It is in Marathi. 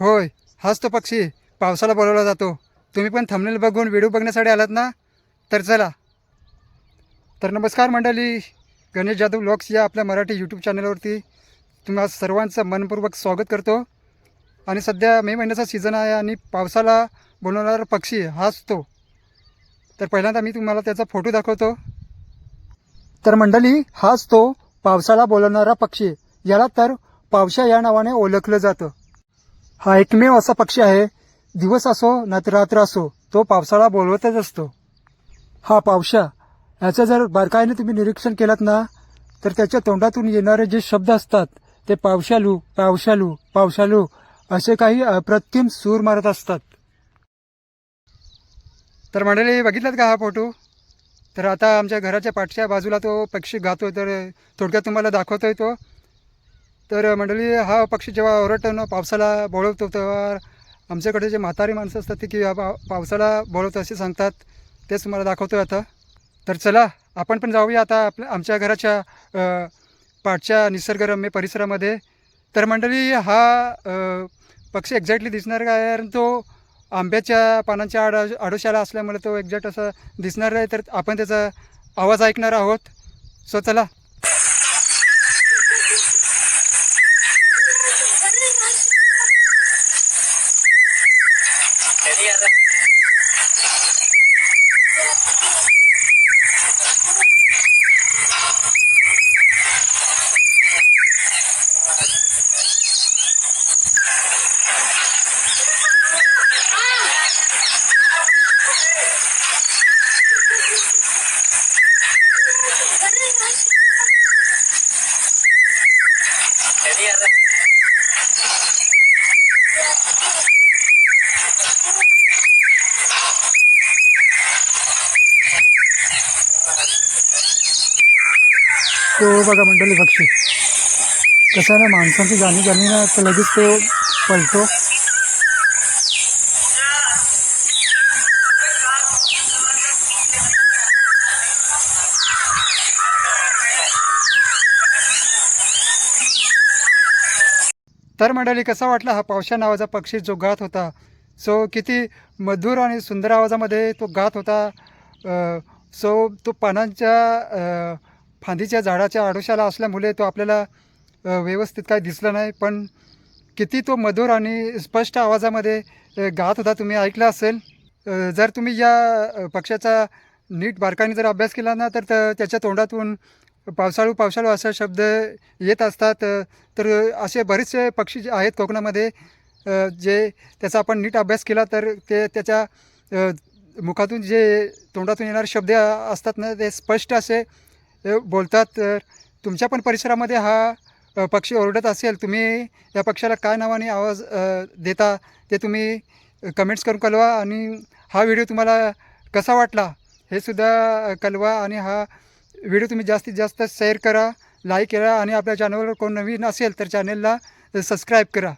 होय हाच तो पक्षी. पावसाला बोलवला जातो. तुम्ही पण थंबनेल बघून व्हिडिओ बघण्यासाठी आलात ना? तर चला. तर नमस्कार मंडळी. गणेश जाधव ब्लॉग्स या आपल्या मराठी यूट्यूब चॅनलवरती तुम्हा सर्वांचं मनपूर्वक स्वागत करतो. आणि सध्या मे महिन्याचा सीझन आहे आणि पावसाला बोलवणारा पक्षी हाच तो. तर पहिल्यांदा मी तुम्हाला त्याचा फोटो दाखवतो. तर मंडळी हाच तो पावसाला बोलवणारा पक्षी. याला तर पावसा या नावाने ओळखलं जातं. हा एकमेव असा पक्षी आहे. दिवस असो नाहीतर रात्र असो तो पावसाळा बोलवतच असतो. हा पावसा याचं जर बारकाईने तुम्ही निरीक्षण केलात ना तर त्याच्या तोंडातून येणारे जे शब्द असतात ते पावसालू पावसालू पावसालू असे काही अप्रतिम सूर मारत असतात. तर मंडळी बघितलात का हा फोटो? तर आता आमच्या घराच्या पाठच्या बाजूला तो पक्षी गातोय तर थोडक्यात तुम्हाला दाखवतोय तो. तर मंडळी हा पक्षी जेव्हा ओरडतो ना पावसाला बोळवतो तेव्हा आमच्याकडे जे म्हातारी माणसं असतात ते की पा पावसाला बोळवतो असे सांगतात. तेच तुम्हाला दाखवतो आता. तर चला आपण पण जाऊया आता आपल्या आमच्या घराच्या पाठच्या निसर्गरम्य परिसरामध्ये. तर मंडळी हा पक्षी एक्झॅक्टली दिसणार काय कारण तो आंब्याच्या पानांच्या आड आडोशाला असल्यामुळे तो एक्झॅक्ट असा दिसणार आहे तर आपण त्याचा आवाज ऐकणार आहोत. सो चला. Tenía Tenía तो बघा मंडळी पक्षी. कसं आहे ना माणसांची जाणीव झाली ना तर लगेच तो पळतो. तर मंडळी कसा वाटला हा पावशा नावाचा पक्षी जो गात होता? सो किती मधुर आणि सुंदर आवाजामध्ये तो गात होता. सो तो पानांच्या फांदीच्या झाडाच्या आडोशाला असल्यामुळे तो आपल्याला व्यवस्थित काही दिसला नाही. पण किती तो मधुर आणि स्पष्ट आवाजामध्ये गात होता. तुम्ही ऐकला असेल. जर तुम्ही या पक्ष्याचा पक्षाचा नीट बारकाईने जर अभ्यास केला ना तर त- त्याच्या तोंडातून पावसाळू पावसाळू असा शब्द येत असतात. तर असे बरेचसे पक्षी जे आहेत कोकणामध्ये जे त्याचा आपण नीट अभ्यास केला तर ते त्याच्या मुखातून जे तोंडातून येणारे शब्द असतात ना ते स्पष्ट असे बोलतात. तर तुमच्या पण परिसरामध्ये हा पक्षी ओरडत असेल तुम्ही या पक्षाला काय नावाने आवाज देता ते तुम्ही कमेंट्स करून कळवा आणि हा व्हिडिओ तुम्हाला कसा वाटला हे सुद्धा कळवा आणि हा व्हिडिओ तुम्ही जास्तीत जास्त शेअर करा लाईक करा आणि आपल्या चॅनलवर कोण नवीन असेल तर चॅनलला सबस्क्राईब करा.